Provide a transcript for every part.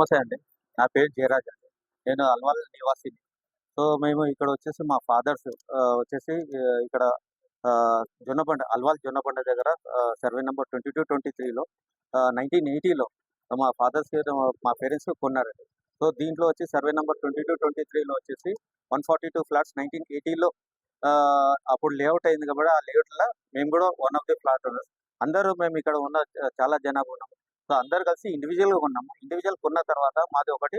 నమస్తే అండి. నా పేరు జయరాజ్ అండి. నేను అల్వాల్ నివాసిని. సో మేము ఇక్కడ వచ్చేసి మా ఫాదర్స్ వచ్చేసి ఆ, ఇక్కడ జొన్నపండ అల్వాల్ జొన్నపండ దగ్గర survey number twenty two twenty త్రీలో నైన్టీన్ ఎయిటీలో మా ఫాదర్స్ మా పేరెంట్స్ కొన్నారండి. సో దీంట్లో వచ్చి survey number twenty two twenty త్రీలో వచ్చేసి one forty two flats nineteen ఎయిటీలో అప్పుడు లేఅవుట్ అయింది కాబట్టి ఆ లేఅవుట్లో మేము కూడా one of the flat owners అందరూ మేము ఇక్కడ ఉన్న చాలా జనాభా ఉన్నాము సో అందరు కలిసి ఇండివిజువల్గా కొన్నాము. ఇండివిజువల్ కొన్న తర్వాత మాది ఒకటి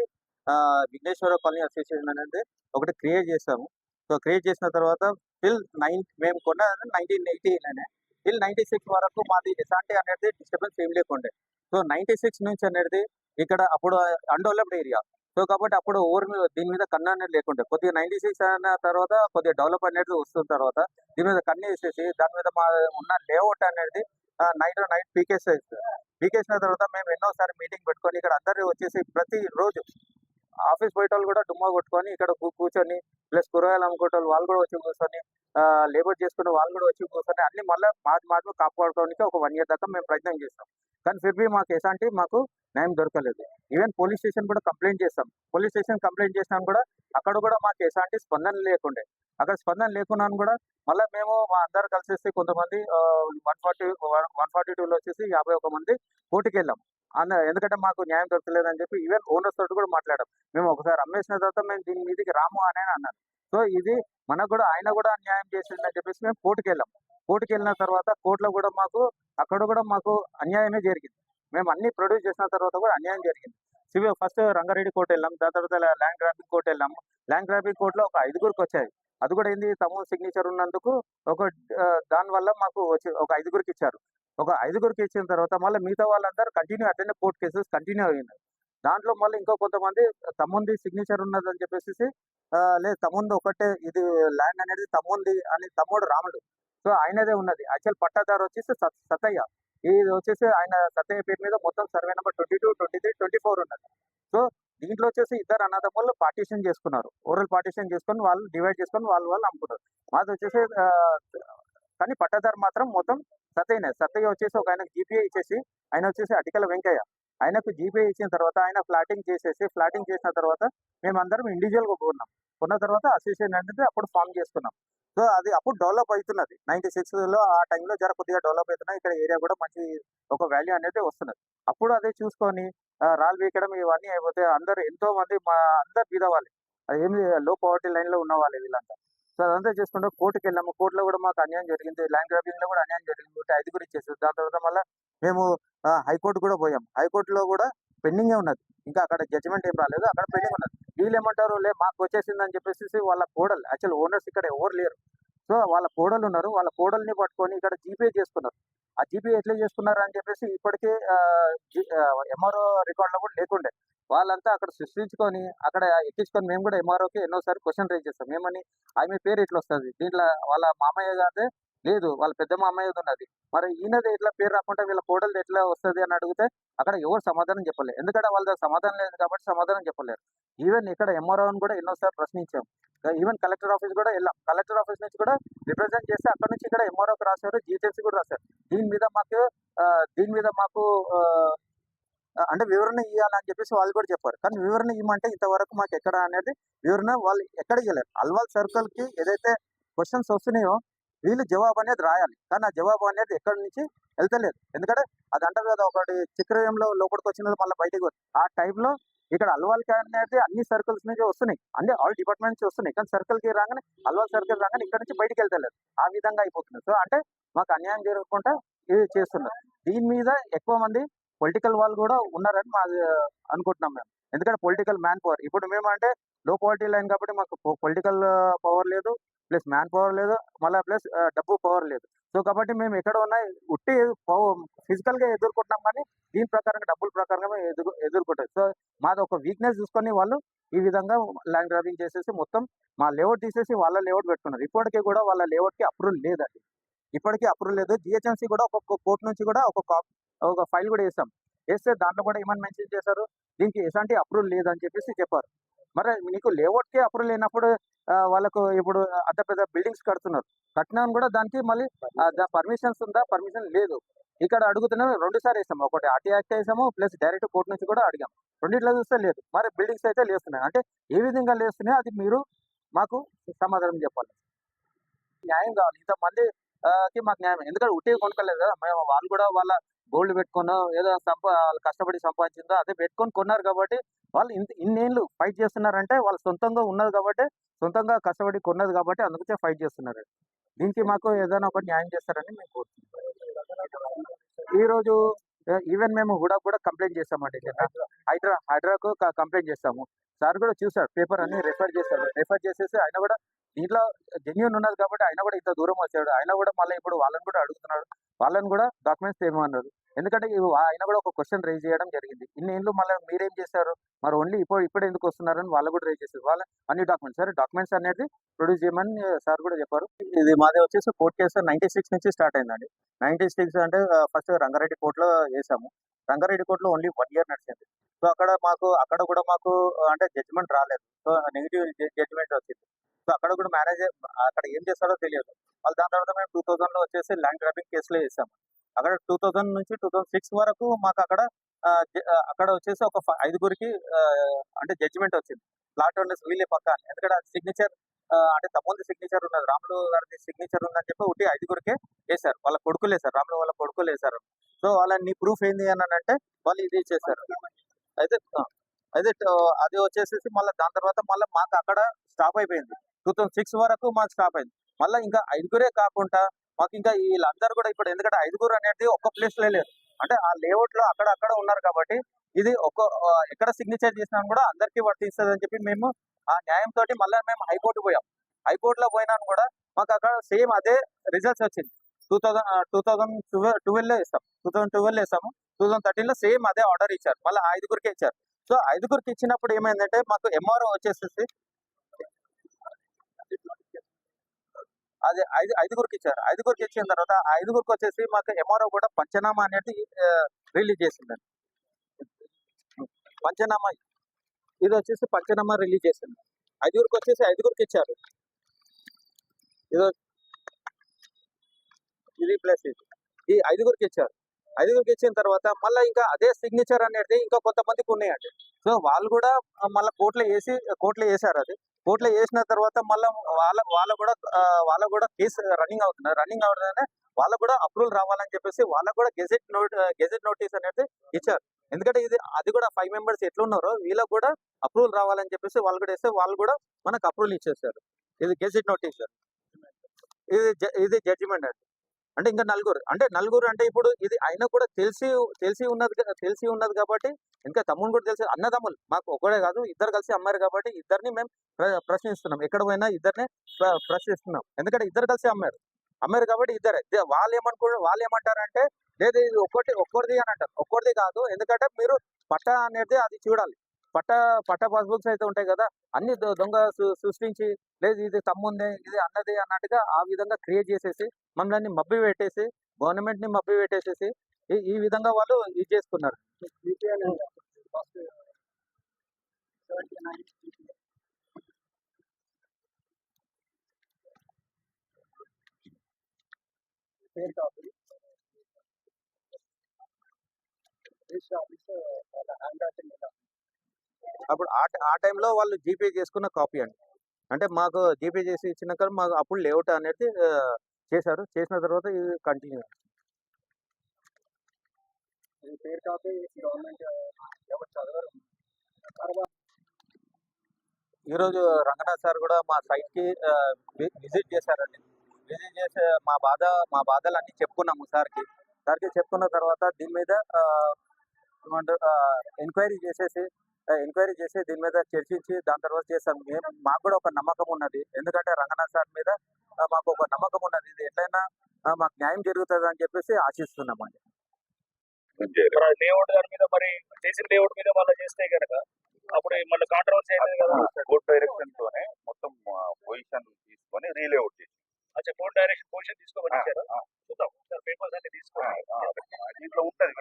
విఘ్నేశ్వర కాలనీ అసోసియేషన్ అనేది ఒకటి క్రియేట్ చేసాము సో క్రియేట్ చేసిన తర్వాత టిల్ నైన్ మేము కొన్న నైన్టీన్ ఎయిటీలోనే టిల్ నైన్టీ సిక్స్ వరకు మాది ఎసాంటి అనేది డిస్టర్బెన్స్ ఏం లేకుండే. సో నైన్టీ సిక్స్ నుంచి అనేది ఇక్కడ అప్పుడు అన్డెవలప్డ్ ఏరియా సో కాబట్టి అప్పుడు ఊరి మీద దీని మీద కన్ను అనేది లేకుండే. కొద్దిగా నైన్టీ సిక్స్ అన్న తర్వాత కొద్దిగా డెవలప్ అనేది వస్తున్న తర్వాత దీని మీద కన్ను వేసేసి దాని మీద మా ఉన్న లేఅవుట్ అనేది నైట్ నైట్ పీకేసేస్తుంది పీకేసిన తర్వాత మేము ఎన్నోసారి మీటింగ్ పెట్టుకొని ఇక్కడ అందరూ వచ్చేసి ప్రతి రోజు ఆఫీస్ బయట వాళ్ళు కూడా డుమ్మా కొట్టుకొని ఇక్కడ కూర్చొని ప్లస్ కూరగాయలు అమ్ముకోవటం వాళ్ళు కూడా వచ్చి కూర్చొని లేబర్ చేసుకునే వాళ్ళు కూడా వచ్చి కూర్చొని అన్ని మళ్ళీ మాది మాకు కాపాడుకోవడానికి ఒక వన్ ఇయర్ దాకా మేము ప్రయత్నం చేస్తాం. కానీ ఫిర్బీ మాకు ఎలాంటి మాకు న్యాయం దొరకలేదు. ఈవెన్ పోలీస్ స్టేషన్ కూడా కంప్లైంట్ చేస్తాం. పోలీస్ స్టేషన్ కంప్లైంట్ చేసినా కూడా అక్కడ కూడా మాకు ఎలాంటి స్పందన లేకుండే. అక్కడ స్పందన లేకున్నా కూడా మళ్ళీ మేము మా అందరు కలిసేసి కొంతమంది వన్ ఫార్టీ వన్ ఫార్టీ టూలో వచ్చేసి యాభై ఒక మంది కోర్టుకి వెళ్ళాం అన్న ఎందుకంటే మాకు న్యాయం దొరకలేదని చెప్పి ఈవెన్ ఓనర్స్ తోటి కూడా మాట్లాడాం. మేము ఒకసారి అమ్మేసిన తర్వాత మేము దీని మీదకి రాము అని అన్నారు. సో ఇది మనకు కూడా ఆయన కూడా అన్యాయం చేసిందని చెప్పేసి మేము కోర్టుకి వెళ్ళాం వెళ్ళిన తర్వాత కోర్టులో కూడా మాకు అక్కడ కూడా మాకు అన్యాయమే జరిగింది. మేము అన్ని ప్రొడ్యూస్ చేసిన తర్వాత కూడా అన్యాయం జరిగింది. సివిల్ ఫస్ట్ రంగారెడ్డి కోర్టు వెళ్ళాం దాని తర్వాత ల్యాండ్ గ్రాఫింగ్ కోర్టు వెళ్ళాము. ల్యాండ్ గ్రాబింగ్ కోర్టులో ఒక ఐదుగురికి వచ్చాయి. అది కూడా ఏంది తమ సిగ్నేచర్ ఉన్నందుకు ఒక దానివల్ల మాకు వచ్చి ఒక ఐదుగురికి ఇచ్చారు. ఒక ఐదుగురికి ఇచ్చిన తర్వాత మళ్ళీ మిగతా వాళ్ళందరూ continue attend court cases continue అయ్యింది దాంట్లో మళ్ళీ ఇంకో కొంతమంది తమ్ముంది సిగ్నేచర్ ఉన్నదని చెప్పేసి లేదు తమ్ముంది ఒకటే ఇది ల్యాండ్ అనేది తమ్ముంది అని తమ్ముడు రాముడు. సో ఆయనదే ఉన్నది. యాక్చువల్ పట్టాదారు వచ్చేసి సతయ్య. ఇది వచ్చేసి ఆయన సతయ్య పేరు మీద మొత్తం survey number twenty two twenty three twenty four ఉన్నది. సో దీంట్లో వచ్చేసి ఇద్దరు అన్నదమ్ములు పార్టీషన్ చేసుకున్నారు. ఓరల్ పార్టీషన్ చేసుకొని వాళ్ళు డివైడ్ చేసుకొని వాళ్ళు వాళ్ళు అమ్ముకున్నారు. మాది వచ్చేసి కానీ పట్టాదారు మాత్రం మొత్తం సతయ్యనే సతయ్య వచ్చేసి ఒక ఆయనకు జీపీఏ ఇచ్చేసి ఆయన వచ్చేసి అటికల వెంకయ్య. ఆయనకు జీపీఏ ఇచ్చిన తర్వాత ఆయన ఫ్లాటింగ్ చేసేసి ఫ్లాటింగ్ చేసిన తర్వాత మేమందరం ఇండివిజువల్గా కొన్నాం. కొన్న తర్వాత అసోసియేషన్ అనేది అప్పుడు ఫామ్ చేసుకున్నాం. సో అది అప్పుడు డెవలప్ అవుతున్నది. నైన్టీ సిక్స్లో ఆ టైంలో జర కొద్దిగా డెవలప్ అవుతున్నాయి ఇక్కడ ఏరియా కూడా మంచి ఒక వాల్యూ అనేది వస్తున్నది. అప్పుడు అదే చూసుకొని రాళ్ళు వీకడం ఇవన్నీ అయిపోతే అందరు ఎంతో మంది మా అందరు బీద అది ఏమి లో పవర్టీ లైన్లో ఉన్న వాళ్ళు వీళ్ళంతా. అదంతా చేసుకుంటే కోర్టుకి వెళ్ళాము కోర్టులో కూడా మాకు అన్యాయం జరిగింది. ల్యాండ్ గ్రాబింగ్లో కూడా అన్యాయం జరిగింది ఐదుగురు ఇచ్చేసి దాని తర్వాత మళ్ళీ మేము హైకోర్టు కూడా పోయాం. హైకోర్టులో కూడా పెండింగే ఉన్నది. ఇంకా అక్కడ జడ్జిమెంట్ ఏం రాలేదు. అక్కడ పెండింగ్ ఉన్నది. వీళ్ళు ఏమంటారు లే మాకు వచ్చేసింది అని చెప్పేసి వాళ్ళ కోడలు యాక్చువల్ ఓనర్స్ ఇక్కడ ఎవరు లేరు. సో వాళ్ళ కోడలు ఉన్నారు వాళ్ళ కోడల్ని పట్టుకొని ఇక్కడ జీపే చేసుకున్నారు ఆ జీపే ఎట్లా చేసుకున్నారు అని చెప్పేసి ఇప్పటికే ఎంఆర్ఓ రికార్డులో కూడా లేకుండే. వాళ్ళంతా అక్కడ సృష్టించుకొని అక్కడ ఎక్కించుకొని మేము కూడా ఎంఆర్ఓకి ఎన్నోసారి క్వశ్చన్ రేజ్ చేస్తాం. ఏమని ఆమె పేరు ఎట్లా వస్తుంది? దీంట్లో వాళ్ళ మామయ్య గారిదే? లేదు వాళ్ళ పెద్ద మామయ్యది ఉన్నది. మరి ఈయనది ఎట్లా పేరు రాకుండా వీళ్ళ కోడలు ఎట్లా వస్తుంది అని అడిగితే అక్కడ ఎవరు సమాధానం చెప్పలేరు ఎందుకంటే వాళ్ళ సమాధానం లేదు కాబట్టి సమాధానం చెప్పలేరు. ఈవెన్ ఇక్కడ ఎంఆర్ఓని కూడా ఎన్నోసార్లు ప్రశ్నించాం. ఈవెన్ కలెక్టర్ ఆఫీస్ కూడా వెళ్ళాం. కలెక్టర్ ఆఫీస్ నుంచి కూడా రిప్రజెంట్ చేస్తే అక్కడ నుంచి ఇక్కడ ఎంఆర్ఓకి రాశారు జీహెచ్ఎంసీ కూడా రాశారు. దీని మీద మాకు దీని మీద మాకు అంటే వివరణ ఇవ్వాలని చెప్పేసి వాళ్ళు కూడా చెప్పారు. కానీ వివరణ ఇవ్వమంటే ఇంతవరకు మాకు ఎక్కడ అనేది వివరణ వాళ్ళు ఎక్కడ ఇవ్వలేరు. అల్వాల్ సర్కిల్కి ఏదైతే క్వశ్చన్స్ వస్తున్నాయో వీళ్ళు జవాబు అనేది రాయాలి. కానీ ఆ జవాబు అనేది ఎక్కడి నుంచి వెళ్తలేదు. ఎందుకంటే అది అంటారు కదా ఒకటి చక్రవ్యంలో లోపలికి వచ్చినది మళ్ళీ బయటికి ఆ టైంలో ఇక్కడ అల్వాల్ అనేది అన్ని సర్కిల్స్ నుంచి వస్తున్నాయి. అంటే ఆల్ డిపార్ట్మెంట్ నుంచి వస్తున్నాయి. కానీ సర్కిల్కి కి రాగానే అల్వాల్ సర్కిల్ రాగానే ఇక్కడ నుంచి బయటికి వెళ్తలేదు. ఆ విధంగా అయిపోతుంది సో అంటే మాకు అన్యాయం జరగకుండా ఇది చేస్తున్నారు. దీని మీద ఎక్కువ మంది పొలిటికల్ వాళ్ళు కూడా ఉన్నారని మా అనుకుంటున్నాం మేము. ఎందుకంటే పొలిటికల్ మ్యాన్ పవర్ ఇప్పుడు మేము అంటే లో క్వాలిటీ లైన్ కాబట్టి మాకు పొలిటికల్ పవర్ uh, లేదు. ప్లస్ మ్యాన్ పవర్ లేదు మళ్ళీ ప్లస్ డబ్బు పవర్ లేదు. సో కాబట్టి మేము ఎక్కడ ఉన్నాయి ఉట్టి ఫిజికల్గా ఎదుర్కొంటున్నాం కానీ దీని ప్రకారంగా డబ్బుల ప్రకారంగా మేము ఎదురు ఎదుర్కొంటాం. సో మాది ఒక వీక్నెస్ చూసుకొని వాళ్ళు ఈ విధంగా ల్యాండ్ గ్రాబింగ్ చేసేసి మొత్తం మా లేఅవుట్ తీసేసి వాళ్ళ లేఅవుట్ పెట్టుకున్నారు. ఇప్పటికీ కూడా వాళ్ళ లేఅవుట్కి అప్రూవల్ లేదండి. ఇప్పటికీ అప్రూవల్ లేదు. జిహెచ్ఎంసీ కూడా ఒక్కొక్క కోర్టు నుంచి కూడా ఒక కాప్ ఒక ఫైల్ కూడా వేసాం. వేస్తే దాంట్లో కూడా ఏమని మెన్షన్ చేశారు? దీనికి ఎలాంటి అప్రూవల్ లేదని చెప్పేసి చెప్పారు. మరి నీకు లేఅవుట్కి అప్రూవల్ లేనప్పుడు వాళ్ళకు ఇప్పుడు అంత పెద్ద బిల్డింగ్స్ కడుతున్నారు. కట్టినా కూడా దానికి మళ్ళీ పర్మిషన్స్ ఉందా? పర్మిషన్ లేదు. ఇక్కడ అడుగుతున్నాం రెండు సార్లు వేసాము ఒకటి ఆర్టీ యాక్ట్ వేసాము ప్లస్ డైరెక్ట్ కోర్టు నుంచి కూడా అడిగాం. రెండిట్లో చూస్తే లేదు. మరి బిల్డింగ్స్ అయితే లేస్తున్నాయి. అంటే ఏ విధంగా లేస్తున్నాయి అది మీరు మాకు సమాధానం చెప్పాలి. న్యాయం కావాలి. ఇంతమంది కి మాకు న్యాయం ఎందుకంటే ఉట్టి కొనుక్కోలేదు కదా. మేము వాళ్ళు కూడా వాళ్ళ గోల్డ్ పెట్టుకున్నా ఏదో సంపా కష్టపడి సంపాదించిందో అదే పెట్టుకొని కొన్నారు కాబట్టి వాళ్ళు ఇంత ఇన్నేళ్ళు ఫైట్ చేస్తున్నారంటే వాళ్ళు సొంతంగా ఉన్నది కాబట్టి సొంతంగా కష్టపడి కొన్నది కాబట్టి అందుకే ఫైట్ చేస్తున్నారు దీనికి మాకు ఏదైనా ఒక న్యాయం చేస్తారని మేము కోరుతున్నాం. ఈ రోజు ఈవెన్ మేము కూడా కూడా కంప్లైంట్ చేస్తామండి హైడ్రా. హైడ్రాకు కంప్లైంట్ చేస్తాము. సార్ కూడా చూసారు పేపర్ అన్ని రెఫర్ చేశారు. రెఫర్ చేసేసి ఆయన కూడా దీంట్లో జెన్యున్ ఉన్నది కాబట్టి ఆయన కూడా ఇంత దూరం వచ్చాడు. ఆయన కూడా మళ్ళీ ఇప్పుడు వాళ్ళని కూడా అడుగుతున్నాడు. వాళ్ళని కూడా డాక్యుమెంట్స్ ఏమన్నారు? ఎందుకంటే ఆయన కూడా ఒక క్వశ్చన్ రేజ్ చేయడం జరిగింది. ఇన్ని ఏళ్ళు మళ్ళీ మీరేం చేశారు? మరి ఓన్లీ ఇప్పుడు ఇప్పుడు ఎందుకు వస్తున్నారని వాళ్ళు కూడా రేజ్ చేశారు. వాళ్ళ అన్ని డాక్యుమెంట్స్ సార్ డాక్యుమెంట్స్ అనేది ప్రొడ్యూస్ చేయమని సార్ కూడా చెప్పారు. ఇది మాది వచ్చేసి కోర్ట్ కేసు నైన్టీ సిక్స్ నుంచి స్టార్ట్ అయిందండి. నైన్టీ సిక్స్ అంటే ఫస్ట్ రంగారెడ్డి కోర్టులో వేసాము. రంగారెడ్డి కోర్టులో ఓన్లీ వన్ ఇయర్ నడిచింది. సో అక్కడ మాకు అక్కడ కూడా మాకు అంటే జడ్జిమెంట్ రాలేదు. సో నెగిటివ్ జడ్జిమెంట్ వచ్చింది. సో అక్కడ కూడా మేనేజ్ అక్కడ ఏం చేస్తారో తెలియదు. వాళ్ళు దాని తర్వాత మేము టూ థౌజండ్లో వచ్చేసి ల్యాండ్ గ్రాబింగ్ కేసులో వేసాము. అక్కడ టూ థౌసండ్ నుంచి టూ థౌసండ్ సిక్స్ వరకు మాకు అక్కడ అక్కడ వచ్చేసి ఒక ఐదుగురికి అంటే జడ్జిమెంట్ వచ్చింది. ప్లాట్ ఓనర్స్ వీళ్ళే పక్క అని. ఎందుకంటే సిగ్నేచర్ అంటే తమ్ముంది సిగ్నేచర్ ఉన్నది. రాములు గారిది సిగ్నేచర్ ఉందని చెప్పి ఒకటి ఐదుగురికే వేశారు. వాళ్ళ కొడుకులు వేశారు రాములు వాళ్ళ కొడుకులు వేశారు. సో వాళ్ళ నీ ప్రూఫ్ ఏంది అని అంటే వాళ్ళు ఇది చేశారు. అయితే అయితే అది వచ్చేసేసి మళ్ళీ దాని తర్వాత మళ్ళీ మాకు అక్కడ స్టాప్ అయిపోయింది. టూ థౌసండ్ సిక్స్ వరకు మాకు స్టాప్ అయింది. మళ్ళీ ఇంకా ఐదుగురే కాకుండా మాకు ఇంకా వీళ్ళందరూ కూడా ఇప్పుడు ఎందుకంటే ఐదుగురు అనేది ఒక్క ప్లేస్లో లేరు. అంటే ఆ లేఅవుట్లో అక్కడ అక్కడ ఉన్నారు కాబట్టి ఇది ఒక్క ఎక్కడ సిగ్నేచర్ చేసినా కూడా అందరికీ వర్తిస్తుంది అని చెప్పి మేము ఆ న్యాయంతో మళ్ళీ మేము హైకోర్టు పోయాం. హైకోర్టులో పోయినా కూడా మాకు అక్కడ సేమ్ అదే రిజల్ట్స్ వచ్చింది. Two thousand two thousand twelve twelve ఇస్తాం. టూ థౌసండ్ ట్వెల్వ్లో వేస్తాము టూ థౌసండ్ థర్టీన్లో సేమ్ అదే ఆర్డర్ ఇచ్చారు. మళ్ళీ ఐదుగురికి ఇచ్చారు. సో ఐదుగురికి ఇచ్చినప్పుడు ఏమైందంటే మాకు ఎంఆర్ఓ వచ్చేసేసి అది ఐదు ఐదుగురికి ఇచ్చారు. ఐదుగురికి ఇచ్చిన తర్వాత ఐదుగురికి వచ్చేసి మాకు ఎంఆర్ఓ కూడా పంచనామా అనేది రిలీజ్ చేసిందండి. పంచనామా ఇది వచ్చేసి పంచనామా రిలీజ్ చేసింది. ఐదుగురికి వచ్చేసి ఐదుగురికి ఇచ్చారు. ఇది ఇది ప్లస్ ఇది. ఈ ఐదుగురికి ఇచ్చారు. ఐదుగురికి ఇచ్చిన తర్వాత మళ్ళీ ఇంకా అదే సిగ్నేచర్ అనేది ఇంకా కొంతమందికి ఉన్నాయండి. సో వాళ్ళు కూడా మళ్ళీ కోర్టులో వేసి కోర్టులో వేసారు అది. కోర్టులో వేసిన తర్వాత మళ్ళీ వాళ్ళ వాళ్ళ కూడా వాళ్ళ కూడా కేసు రన్నింగ్ అవుతున్నారు. రన్నింగ్ అవుతుందనే వాళ్ళకు కూడా అప్రూవల్ రావాలని చెప్పేసి వాళ్ళకు కూడా గెజెట్ నోట్ గెజెట్ నోటీస్ అనేది ఇచ్చారు. ఎందుకంటే ఇది అది కూడా ఫైవ్ మెంబర్స్ ఎట్లున్నారో వీళ్ళకి కూడా అప్రూవల్ రావాలని చెప్పేసి వాళ్ళు కూడా వేస్తే వాళ్ళు కూడా మనకు అప్రూవల్ ఇచ్చేసారు ఇది గెజెట్ నోటీస్ ఇది ఇది జడ్జిమెంట్ అండి. అంటే ఇంకా నలుగురు. అంటే నలుగురు అంటే ఇప్పుడు ఇది అయినా కూడా తెలిసి తెలిసి ఉన్నది తెలిసి ఉన్నది కాబట్టి ఇంకా తమ్ముడు కూడా తెలిసి అన్నదమ్ములు. మాకు ఒకడే కాదు ఇద్దరు కలిసి అమ్మారు కాబట్టి ఇద్దరిని మేము ప్ర- ప్రశ్నిస్తున్నాం. ఎక్కడ పోయినా ఇద్దరిని ప్రశ్నిస్తున్నాం. ఎందుకంటే ఇద్దరు కలిసి అమ్మారు. అమ్మారు కాబట్టి ఇద్దరే. వాళ్ళు ఏమనుకో వాళ్ళు ఏమంటారంటే లేదు ఇది ఒక్కటి ఒక్కరిది అని అంటారు. ఒక్కరిది కాదు. ఎందుకంటే మీరు పట్ట అనేది అది చూడాలి. పట్ట పట్ట పాస్బుక్స్ అయితే ఉంటాయి కదా అన్ని దొ- దొంగ సృష్టించి లేదు ఇది తమ్ముంది ఇది అన్నది అన్నట్టుగా ఆ విధంగా క్రియేట్ చేసేసి మమ్మల్ని మబ్బి పెట్టేసి గవర్నమెంట్ని మబ్బి పెట్టేసేసి ఈ- ఈ విధంగా వాళ్ళు ఇది చేసుకున్నారు. అప్పుడు ఆ ట- ఆ టైంలో వాళ్ళు జీపే చేసుకున్న కాపీ అండి. అంటే మాకు జీపే చేసి ఇచ్చినాక మాకు అప్పుడు లేఅవుట్ అనేది చేశారు. చేసిన తర్వాత ఇది కంటిన్యూ పేరు కాపీ గవర్నమెంట్ ఈరోజు రంగనాథ్ సార్ కూడా మా సైట్కి విజిట్ చేశారండి. విజిట్ చేసి మా బాధ మా బాధలు అన్ని చెప్పుకున్నాము సార్కి. సార్కి చెప్పుకున్న తర్వాత దీని మీద ఎంక్వైరీ చేసేసి ఎంక్వైరీ చేసి దీని మీద చర్చించి దాని తర్వాత చేస్తాం. మేము మాకు కూడా ఒక నమ్మకం ఉన్నది. ఎందుకంటే రంగనాథ్ సార్ మీద మాకు ఒక నమ్మకం ఉన్నది. ఇది ఎట్లయినా మాకు న్యాయం జరుగుతుంది అని చెప్పేసి ఆశిస్తున్నామండి. లేఅవుట్ దాని మీద మరి చేసిన లేఅవుట్ మీద మళ్ళీ చేస్తే కనుక అప్పుడు మళ్ళీ కాంట్రవర్సీ కదా. కోర్ట్ డైరెక్షన్ తోనే మొత్తం పొజిషన్ తీసుకొని రీలేఅవుట్ చేసి అచ్చా కోర్ట్ డైరెక్షన్ పొజిషన్ తీసుకోమని ఇచ్చారా. చూద్దాం ఒకసారి పేపర్స్ అన్ని ఆ, దీంట్లో ఉంటది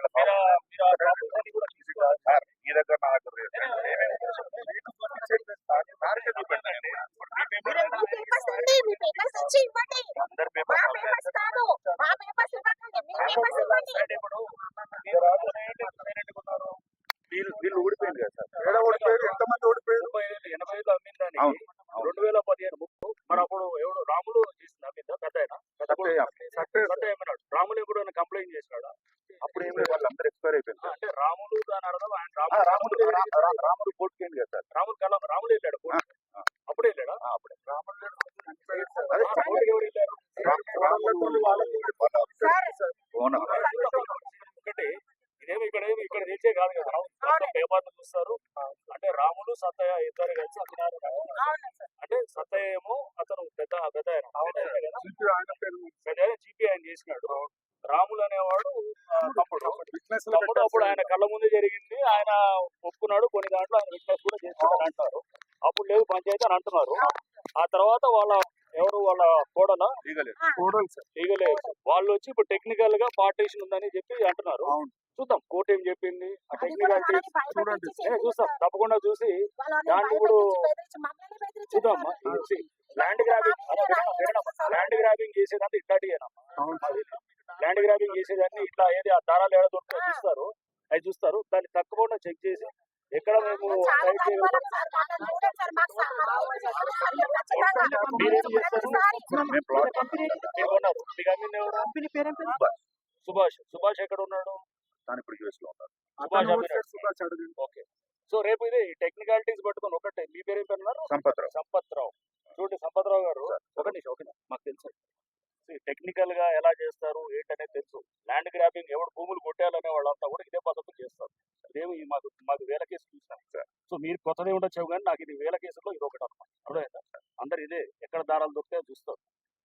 సార్ మీ దగ్గర నా దగ్గర చూపెట్టండి. ఇప్పుడు మీ పేపర్ మీరు మీ పేపర్స్ అండి మీ పేపర్స్ వచ్చి ఇవ్వండి అందరి మా పేపర్ పేపర్స్ కాదు మా పేపర్స్ ఇవ్వకండి మీ పేపర్స్ ఇవ్వండి అంటే ఇప్పుడు మీరు రాజునే సైలెంట్ ఉన్నారు వీళ్ళు వీళ్ళు ఊడిపోయింది కదా సార్ ఏడ ఓడిపోయారు ఎంతమంది ఓడిపోయారు ముప్పై వేలు ఎనభై వేలు అమ్మిన దానికి అవును, అవును. రెండు వేల పదిహేను ముప్పు మరి అప్పుడు ఎవడు రాములు చేసింది అమ్మిందా పెద్ద ఆయన పెద్ద కొడుకు సత్యయ్య. అమ్మింది. సత్యయ్య. సత్యయ్య అమ్మినాడు రాములు కూడా కంప్లైంట్ చేసినాడా అప్పుడు ఏమి వాళ్ళందరూ ఎక్స్పైర్ అయిపోయింది అంటే రాములు దాని అర్థం ఆయన ఆ, రాములు రాముడు రా- రా- రాముడు కోర్టుకేంది కదా సార్ రాములు కల రాములు వెళ్ళాడు కోర్టుకి. ఆ. అప్పుడే వెళ్ళాడా ఆ, అప్పుడే అదే అదే కోర్టుకి ఎవరు వెళ్ళారు రా- రాముడు వాళ్ళ- సార్ అవునా? ఒకటి ఇదేమి ఇక్కడ ఏమి ఇక్కడ తెలిసే కాదు కదా మొత్తం పేపర్లు చూస్తారు అంటే రాములు సత్తయ్య ఇద్దరు కలిసి అమ్మినారు అవును సార్ అంటే సత్తయ్య ఏమో అతను పెద్ద పెద్ద ఆయన పెద్ద ఆయన కదా పెద్ద ఆయన జీపీ ఆయన చేసినాడు రాములు అనేవాడు ఆ, తమ్ముడు తమ్ముడు అప్పుడు ఆయన కళ్ళ ముందే జరిగింది ఆయన ఒప్పుకున్నాడు కొన్ని దాంట్లో ఆయన విట్నెస్ కూడా చేస్తున్నాడు అంటారు అప్పుడు లేదు పంచాయతీ అని అంటున్నారు. ఆ తర్వాత వాళ్ళ ఎవరు వాళ్ళ కోడల. లీగల్. వాళ్ళు వచ్చి ఇప్పుడు టెక్నికల్గా పార్టీషన్ ఉందని చెప్పి అంటున్నారు. చూద్దాం కోర్టు ఏం చెప్పింది? ఆ టెక్నికాలిటీ చూస్తాం. తప్పకుండా చూసి దాన్ని ఇప్పుడు చూద్దామా ల్యాండ్ గ్రాబింగ్ ల్యాండ్ గ్రాబింగ్ చేసేదాన్ని ఇట్లాంటివేనమ్మా ల్యాండ్ గ్రాబింగ్ చేసేదాన్ని ఇట్లా ఏది ఆ దారాలు ఏడ దొరుకుతాయో చూస్తారు. అవి చూస్తారు. దాన్ని తప్పకుండా చెక్ చేసి ఎక్కడ మేము సుభాష్. సుభాష్. ఎక్కడ ఉన్నాడు. తాను ఇప్పుడు యూఎస్లో ఉన్నారు సుభాష్ ఓకే. సో రేపు ఇది టెక్నికాలిటీస్ పట్టుకొని ఒకటే. మీ పేరు ఏం పేరు అన్నారు? సంపత్ రావు సంపత్ రావు చూడండి సంపత్ రావు గారు ఒక నిమిషం నిమిషం. మాకు తెలుసు. టెక్నికల్గా ఎలా చేస్తారు ఏంటనేది తెలుసు. ల్యాండ్ గ్రాబింగ్ ఎవడు భూములు కొట్టాలనే వాళ్ళంతా కూడా ఇదే పద్ధతులు చేస్తారు. ఇదేమి ఈ మాకు మాకు వేల కేసు సో మీరు కొత్తదే ఉండొచ్చు కానీ నాకు ఇది వేల కేసులో ఇది ఒకటి అనమాట అర్థమైందా? అందరు ఇదే ఎక్కడ దారాలు దొరికితే చూస్తారు.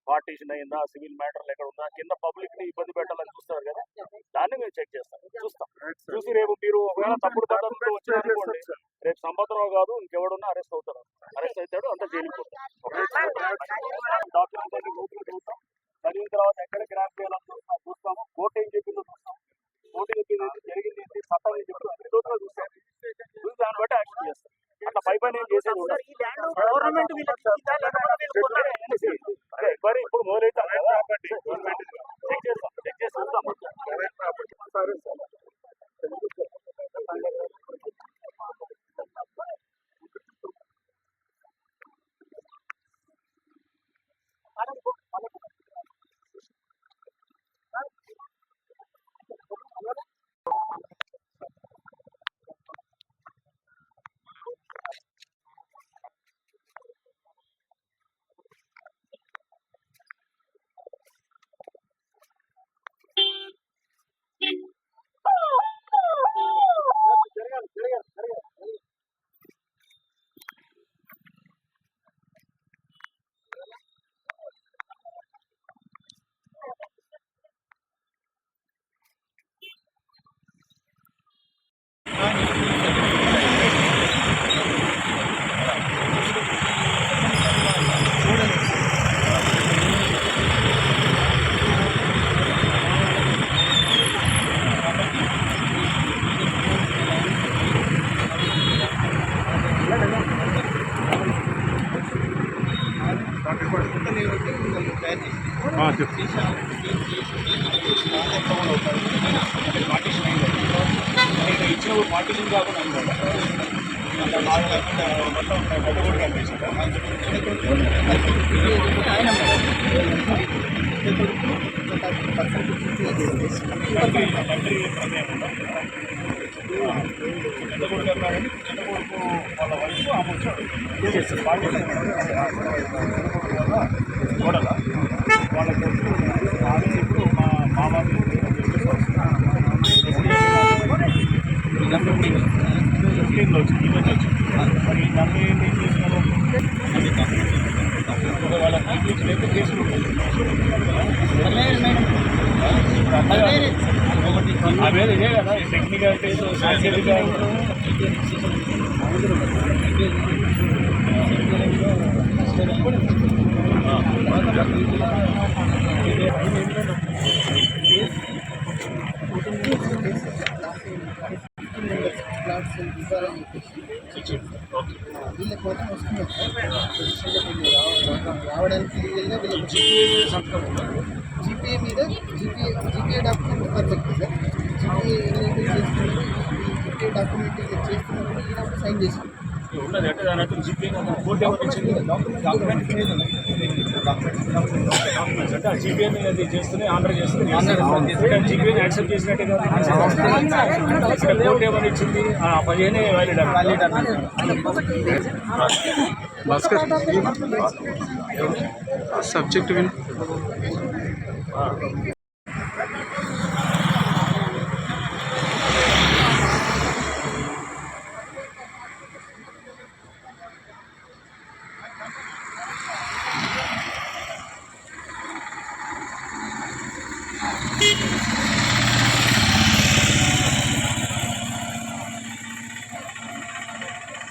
పార్టీషన్ అయిందా సివిల్ మ్యాటర్లు ఎక్కడ ఉందా కింద పబ్లిక్ని ఇబ్బంది పెట్టాలని చూస్తారు కదా దాన్ని మేము చెక్ చేస్తాం చూస్తాం. చూసి రేపు మీరు ఒకవేళ తప్పుడు పద్ధతులతో వచ్చినారనుకోండి రేపు సంవత్సరం కాదు ఇంకెవడున్నా అరెస్ట్ అవుతారు. అరెస్ట్ అవుతాడు అంతా జైలుకి డాక్యుమెంట్స్ అన్ని చూస్తాం. చదివిన తర్వాత ఎక్కడ గ్రాప్ చేయాలని చూస్తాం చూస్తాము. కోర్టు ఏం చెప్పిందో చూస్తాం. కోర్టు చెప్పింది జరిగింది చట్టం ఏం చెప్పిందో అన్ని లోతుగా చూస్తాం చూసి దాన్ని బట్టి యాక్షన్ చేస్తాం అట్లా పై పని చేసేది. గవర్నమెంట్ మరి ఇప్పుడు కదా చెక్ చేస్తాం చెక్ చేసి చూస్తాం జరగాలి జరగాలి జరగాలి ఇచ్చిన పార్టీషన్ కాకుండా మొత్తం పెద్ద కూడా కనిపిస్తుంది పెద్ద కొడుకు అన్నారని చిన్న కొడుకు వాళ్ళ వైపు ఆమె వచ్చాడు చేస్తారు వాళ్ళు వాళ్ళ కొడుకు ఆమె ఇప్పుడు మా మామ ఫిఫ్టీన్లో వచ్చింది మరి దాన్ని ఏం చేస్తున్నారు వాళ్ళ రేపు కేసులు అదే ఇదే కదా టెక్నికాలిటీస్ ఇవ్వాలని చెప్పేసి వీళ్ళ కోసం వస్తున్నారు సార్ రావడానికి లీగల్గా వీళ్ళకి జీపీఏ మీద GPA GPA document perfect sir GPA document చేస్తున్నప్పుడు ఈయన సైన్ చేస్తున్నారు ఉన్నది అంటే దాని అర్థం జీపీ కోర్టు ఏమని ఇచ్చింది డాక్యుమెంట్ అంటే ఆ జీపీని అది చేస్తూనే ఆర్డర్ చేస్తుంది జీపీని యాక్సెప్ట్ చేసినట్టే కోర్టు ఏమని ఇచ్చింది? ఆ పదిహేనే వ్యాలిడ్ భాస్కర్ సబ్జెక్ట్ విన్.